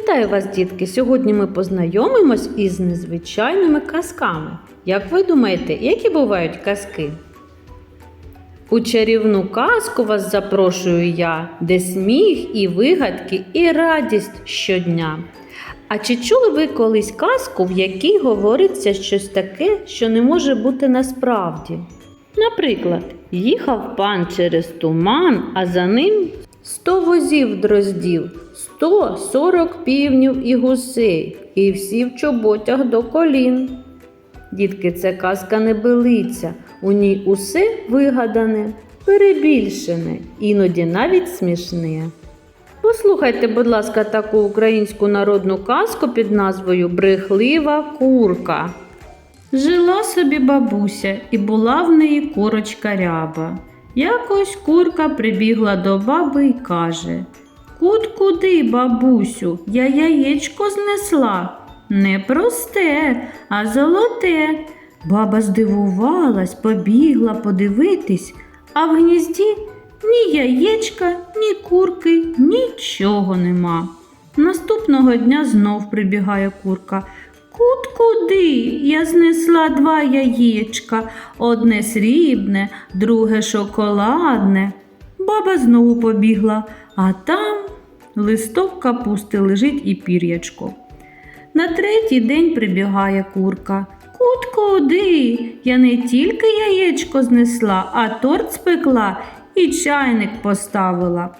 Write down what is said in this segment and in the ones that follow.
Вітаю вас, дітки! Сьогодні ми познайомимось із незвичайними казками. Як ви думаєте, які бувають казки? У чарівну казку вас запрошую я, де сміх і вигадки, і радість щодня. А чи чули ви колись казку, в якій говориться щось таке, що не може бути насправді? Наприклад, їхав пан через туман, а за ним сто возів дроздів, сто сорок півнів і гусей, і всі в чоботях до колін. Дітки, це казка не билиця, у ній усе вигадане, перебільшене, іноді навіть смішне. Послухайте, будь ласка, таку українську народну казку під назвою Брехлива курка. Жила собі бабуся, і була в неї курочка ряба. Якось курка прибігла до баби й каже Кут куди, бабусю, я яєчко знесла. Не просте, а золоте. Баба здивувалась, побігла подивитись, а в гнізді ні яєчка, ні курки, нічого нема. Наступного дня знов прибігає курка. Кут куди? Я знесла два яєчка, одне срібне, друге шоколадне. Баба знову побігла, а там листок капусти лежить і пір'ячко. На третій день прибігає курка. Кут куди? Я не тільки яєчко знесла, а торт спекла і чайник поставила.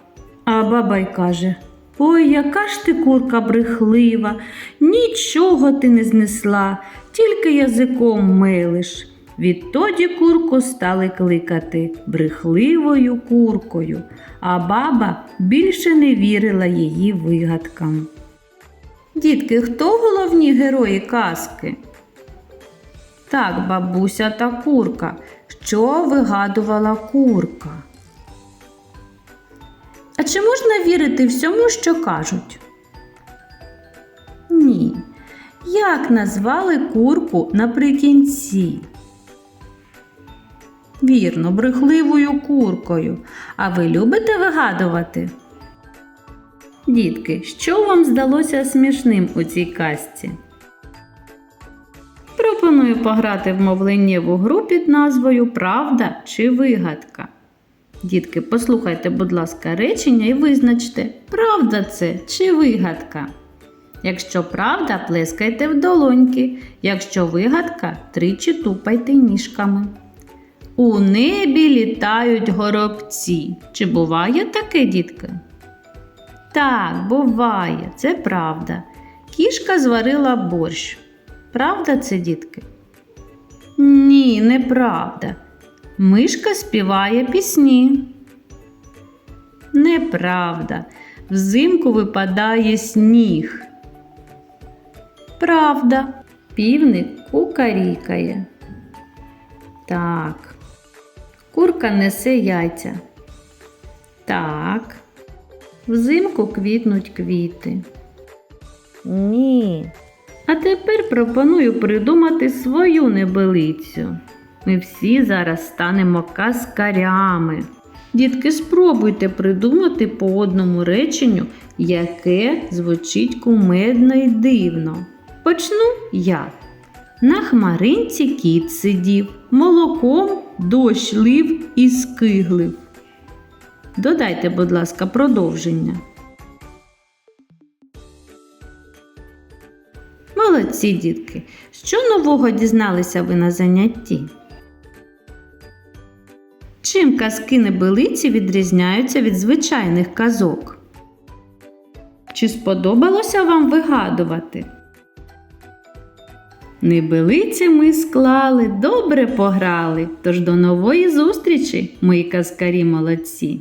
А баба й каже Ой, яка ж ти курка брехлива, нічого ти не знесла, тільки язиком милиш. Відтоді курку стали кликати брехливою куркою, а баба більше не вірила її вигадкам. Дітки, хто головні герої казки? Так, бабуся та курка. Що вигадувала курка? А чи можна вірити всьому, що кажуть? Ні. Як назвали курку наприкінці? Вірно, брехливою куркою. А ви любите вигадувати? Дітки, що вам здалося смішним у цій казці? Пропоную пограти в мовленнєву гру під назвою Правда чи вигадка. Дітки, послухайте, будь ласка, речення і визначте, правда це чи вигадка. Якщо правда, плескайте в долоньки, якщо вигадка, тричі тупайте ніжками. У небі літають горобці. Чи буває таке, дітки? Так, буває, це правда. Кішка зварила борщ. Правда це, дітки? Ні, неправда. Мишка співає пісні. Неправда. Взимку випадає сніг. Правда. Півник кукарікає. Так. Курка несе яйця. Так. Взимку квітнуть квіти. Ні. А тепер пропоную придумати свою небелицю. Ми всі зараз станемо казкарями. Дітки, спробуйте придумати по одному реченню, яке звучить кумедно і дивно. Почну я. На хмаринці кіт сидів, молоком дощ лив і скиглив. Додайте, будь ласка, продовження. Молодці, дітки! Що нового дізналися ви на занятті? Чим казки небелиці відрізняються від звичайних казок? Чи сподобалося вам вигадувати? Небелиці ми склали, добре пограли. Тож до нової зустрічі, мої казкарі молодці!